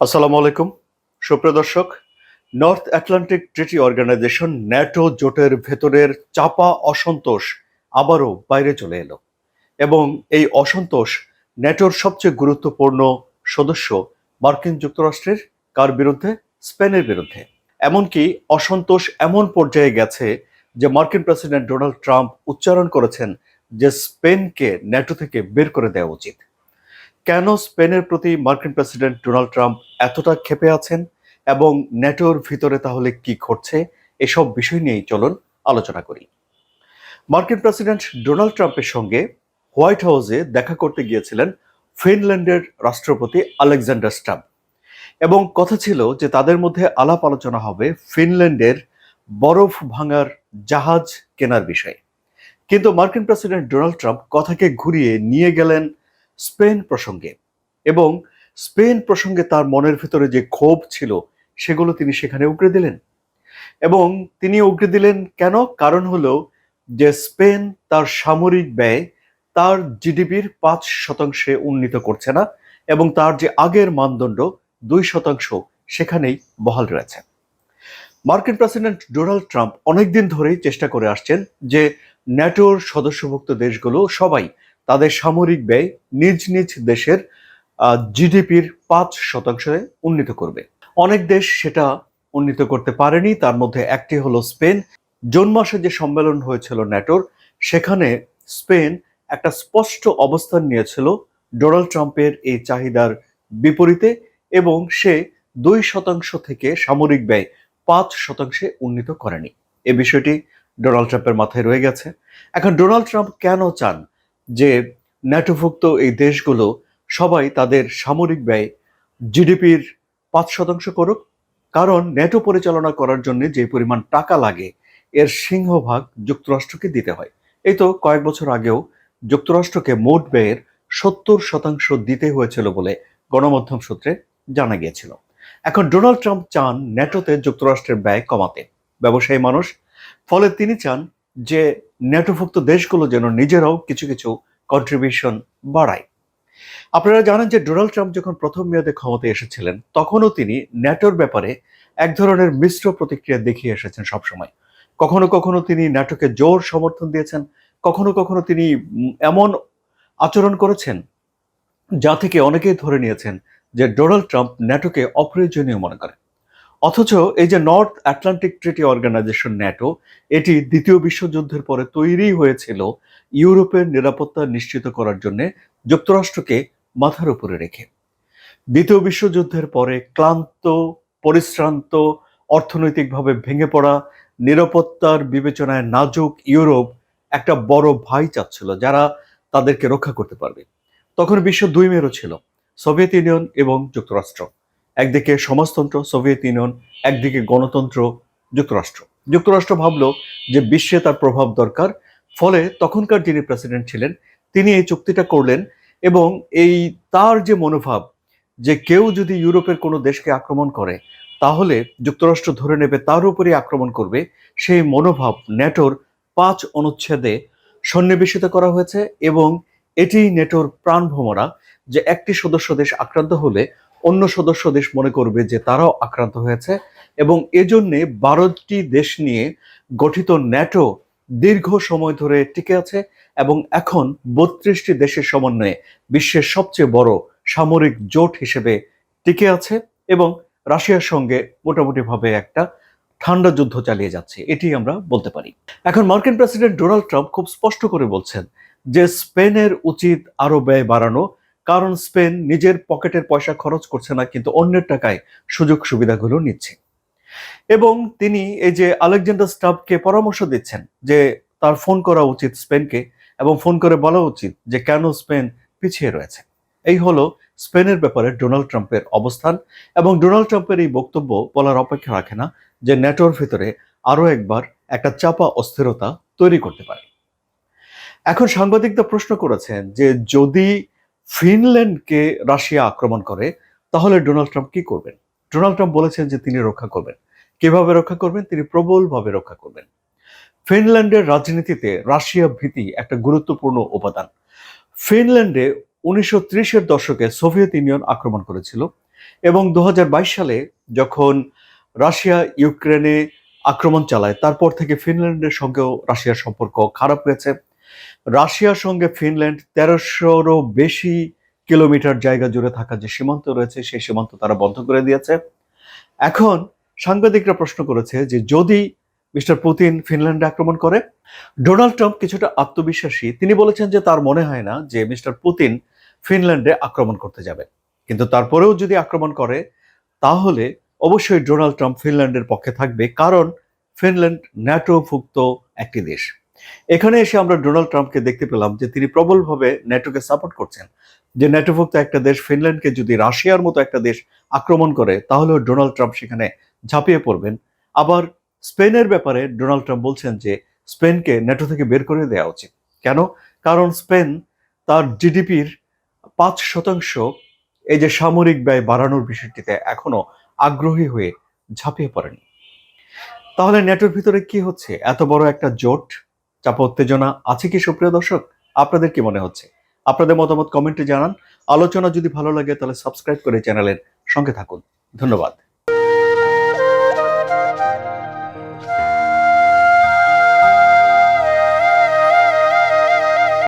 আসসালামু আলাইকুম। সুপ্রিয় দর্শক North Atlantic Treaty Organization NATO জোটের ভেতরের চাপা অসন্তোষ আবারও বাইরে চলে এলো এবং এই অসন্তোষ ন্যাটোর সবচেয়ে গুরুত্বপূর্ণ সদস্য মার্কিন যুক্তরাষ্ট্রের কার বিরুদ্ধে? স্পেনের বিরুদ্ধে। এমনকি অসন্তোষ এমন পর্যায়ে গেছে যে মার্কিন প্রেসিডেন্ট ডোনাল্ড ট্রাম্প উচ্চারণ করেছেন যে স্পেনকে ন্যাটো থেকে বের করে দেওয়া উচিত। কেন স্পেনের প্রতি মার্কিন প্রেসিডেন্ট ডোনাল্ড ট্রাম্প এতটা ক্ষেপে আছেন এবং ন্যাটোর ভিতরে তাহলে কি ঘটছে? এসব বিষয় নিয়েই চলুন আলোচনা করি। মার্কিন প্রেসিডেন্ট ডোনাল্ড ট্রাম্পের সঙ্গে হোয়াইট হাউসে দেখা করতে গিয়েছিলেন ফিনল্যান্ডের রাষ্ট্রপতি আলেকজান্ডার স্টাব। এবং কথা ছিল যে তাদের মধ্যে আলাপ আলোচনা হবে ফিনল্যান্ডের বরফ ভাঙার জাহাজ কেনার বিষয়ে। কিন্তু মার্কিন প্রেসিডেন্ট ডোনাল্ড ট্রাম্প কথাকে ঘুরিয়ে নিয়ে গেলেন স্পেন প্রসঙ্গে এবং স্পেন প্রসঙ্গে তার মনের ভিতরে যে ক্ষোভ ছিল, সেগুলো তিনি সেখানে উগড়ে দিলেন। এবং তিনি উগড়ে দিলেন কেন? কারণ হলো যে স্পেন তার সামরিক ব্যয় তার জিডিপির পাঁচ শতাংশে উন্নীত করছে না এবং তার যে আগের মানদণ্ড দুই শতাংশ সেখানেই বহাল রয়েছে। মার্কিন প্রেসিডেন্ট ডোনাল্ড ট্রাম্প অনেকদিন ধরেই চেষ্টা করে আসছেন যে ন্যাটোর সদস্যভুক্ত দেশগুলো সবাই তাদের সামরিক ব্যয় নিজ নিজ দেশের জিডিপির পাঁচ শতাংশে উন্নীত করবে। অনেক দেশ সেটা উন্নীত করতে পারেনি, তার মধ্যে একটি হলো স্পেন। জুন মাসে যে সম্মেলন হয়েছিল ন্যাটোর, সেখানে স্পেন একটা স্পষ্ট অবস্থান নিয়েছিল ডোনাল্ড ট্রাম্পের এই চাহিদার বিপরীতে এবং সে দুই শতাংশ থেকে সামরিক ব্যয় পাঁচ শতাংশে উন্নীত করেনি। এ বিষয়টি ডোনাল্ড ট্রাম্পের মাথায় রয়ে গেছে। এখন ডোনাল্ড ট্রাম্প কেন চান? যে ন্যাটোভুক্ত এই দেশগুলো সবাই তাদের সামরিক ব্যয় জিডিপির পাঁচ শতাংশ করুক, কারণ ন্যাটো পরিচালনা করার জন্য যে পরিমাণ টাকা লাগে, এর সিংহভাগ যুক্তরাষ্ট্রকে দিতে হয়। এই তো কয়েক বছর আগেও যুক্তরাষ্ট্রকে মোট ব্যয়ের সত্তর শতাংশ দিতে হয়েছিল বলে গণমাধ্যম সূত্রে জানা গিয়েছিল। এখন ডোনাল্ড ট্রাম্প চান ন্যাটোতে যুক্তরাষ্ট্রের ব্যয় কমাতে। ব্যবসায়ী মানুষ, ফলে তিনি চান যে ন্যাটোভুক্ত দেশগুলো যেন নিজেরাও কিছু কিছু কন্ট্রিবিউশন বাড়ায়। আপনারা জানেন যে ডোনাল্ড ট্রাম্প যখন প্রথম মেয়াদে ক্ষমতায় এসেছিলেন, তখনও তিনি ন্যাটোর ব্যাপারে এক ধরনের মিশ্র প্রতিক্রিয়া দেখিয়ে এসেছেন সবসময়। কখনো কখনো তিনি ন্যাটোকে জোর সমর্থন দিয়েছেন, কখনো কখনো তিনি এমন আচরণ করেছেন যা থেকে অনেকেই ধরে নিয়েছেন যে ডোনাল্ড ট্রাম্প ন্যাটোকে অপ্রয়োজনীয় মনে করেন অথচ এই যে North Atlantic Treaty Organization NATO, এটি দ্বিতীয় বিশ্বযুদ্ধের পরে তৈরি হয়েছিল ইউরোপের নিরাপত্তা নিশ্চিত করার জন্য যুক্তরাষ্ট্রকে মাথার উপরে রেখে। দ্বিতীয় বিশ্বযুদ্ধের পরে ক্লান্ত, পরিশ্রান্ত, অর্থনৈতিকভাবে ভেঙে পড়া, নিরাপত্তার বিবেচনায় নাজুক ইউরোপ একটা বড় ভাই চাচ্ছিল যারা তাদেরকে রক্ষা করতে পারবে। তখন বিশ্ব দুই মেরু ছিল, সোভিয়েত ইউনিয়ন এবং যুক্তরাষ্ট্র। একদিকে সমাজতন্ত্র, সোভিয়েত ইউনিয়ন, একদিকে গণতন্ত্র, যুক্তরাষ্ট্র। যুক্তরাষ্ট্র ভাবলো যে বিশ্বে তার প্রভাব দরকার, ফলে তখনকার যিনি প্রেসিডেন্ট ছিলেন, তিনি এই চুক্তিটা করলেন এবং এই তার যে মনোভাব যে কেউ যদি ইউরোপের কোনো দেশকে আক্রমণ করে, তাহলে যুক্তরাষ্ট্র ধরে নেবে, তার উপরে আক্রমণ করবে, সেই মনোভাব ন্যাটোর পাঁচ অনুচ্ছেদে সন্নিবেশিত করা হয়েছে এবং এটি নেটোর প্রাণ ভোমরা যে একটি সদস্য দেশ আক্রান্ত হলে অন্য সদস্য দেশ মনে করবে যে তারাও আক্রান্ত হয়েছে এবং এজন্যে বারোটি দেশ নিয়ে গঠিত ন্যাটো দীর্ঘ সময় ধরে টিকে আছে এবং এখন বত্রিশটি দেশের সমন্বয়ে বিশ্বের সবচেয়ে বড় সামরিক জোট হিসেবে টিকে আছে এবং রাশিয়ার সঙ্গে মোটামুটিভাবে একটা ঠান্ডা যুদ্ধ চালিয়ে যাচ্ছে, এটি আমরা বলতে পারি। এখন মার্কিন প্রেসিডেন্ট ডোনাল্ড ট্রাম্প খুব স্পষ্ট করে বলছেন যে স্পেনের উচিত আরও ব্যয় বাড়ানো কারণ স্পেন নিজের পকেটের পয়সা খরচ করছে না, কিন্তু অন্যের টাকায় সুযোগ সুবিধাগুলো নিচ্ছে। এবং তিনি এই যে আলেকজান্ডার স্টাবকে পরামর্শ দিচ্ছেন যে তার ফোন করা উচিত স্পেনকে এবং ফোন করে বলা উচিত যে কেন স্পেন পিছিয়ে রয়েছে। এই হলো স্পেনের ব্যাপারে ডোনাল্ড ট্রাম্পের অবস্থান এবং ডোনাল্ড ট্রাম্পের এই বক্তব্য বলার অপেক্ষা রাখে না যে ন্যাটোর ভিতরে আরও একবার একটা চাপা অস্থিরতা তৈরি করতে পারে। এখন সাংবাদিকরা প্রশ্ন করেছেন যে যদি ফিনল্যান্ডকে রাশিয়া আক্রমণ করে, তাহলে ডোনাল্ড ট্রাম্প কি করবেন? ডোনাল্ড ট্রাম্প বলেছেন যে তিনি রক্ষা করবেন। কীভাবে রক্ষা করবেন? তিনি প্রবলভাবে রক্ষা করবেন। ফিনল্যান্ডের রাজনীতিতে রাশিয়া ভীতি একটা গুরুত্বপূর্ণ উপাদান ফিনল্যান্ডে উনিশশো ত্রিশের দশকে সোভিয়েত ইউনিয়ন আক্রমণ করেছিল এবং দু হাজার বাইশ সালে যখন রাশিয়া ইউক্রেনে আক্রমণ চালায়, তারপর থেকে ফিনল্যান্ডের সঙ্গেও রাশিয়ার সম্পর্ক খারাপ হয়েছে। রাশিয়ার সঙ্গে ফিনল্যান্ড তেরোশোরও বেশি কিলোমিটার জায়গা জুড়ে থাকা যে সীমান্ত রয়েছে, সেই সীমান্ত তারা বন্ধ করে দিয়েছে। এখন সাংবাদিকরা প্রশ্ন করেছে যে যদি মিস্টার পুতিন ফিনল্যান্ডে আক্রমণ করে, ডোনাল্ড ট্রাম্প কিছুটা আত্মবিশ্বাসী, তিনি বলেছেন যে তার মনে হয় না যে মিস্টার পুতিন ফিনল্যান্ডে আক্রমণ করতে যাবে। কিন্তু তারপরেও যদি আক্রমণ করে, তাহলে অবশ্যই ডোনাল্ড ট্রাম্প ফিনল্যান্ডের পক্ষে থাকবে, কারণ ফিনল্যান্ড ন্যাটোভুক্ত একটি দেশ। এখানে এসে আমরা ডোনাল্ড ট্রাম্পকে দেখতে পেলাম যে তিনি প্রবলভাবে ন্যাটোকে সাপোর্ট করছেন। যে ন্যাটোভুক্ত একটা দেশ ফিনল্যান্ডকে যদি রাশিয়ার মতো একটা দেশ আক্রমণ করে, তাহলেও ডোনাল্ড ট্রাম্প সেখানে ঝাঁপিয়ে পড়বেন। আবার স্পেনের ব্যাপারে ডোনাল্ড ট্রাম্প বলছেন যে স্পেনকে ন্যাটো থেকে বের করে দেওয়া উচিত। কেন? কারণ স্পেন তার জিডিপির পাঁচ শতাংশ এই যে সামরিক ব্যয় বাড়ানোর বিষয়টিতে এখনও আগ্রহী হয়ে ঝাঁপিয়ে পড়েনি। তাহলে ন্যাটোর ভিতরে কি হচ্ছে? এত বড় একটা জোট চাপা উত্তেজনা আছে কি সুপ্রিয় দর্শক? আপনাদের কি মনে হচ্ছে? আপনাদের মতামত কমেন্টে জানান। আলোচনা যদি ভালো লাগে তাহলে সাবস্ক্রাইব করে চ্যানেলের সঙ্গে থাকুন। ধন্যবাদ।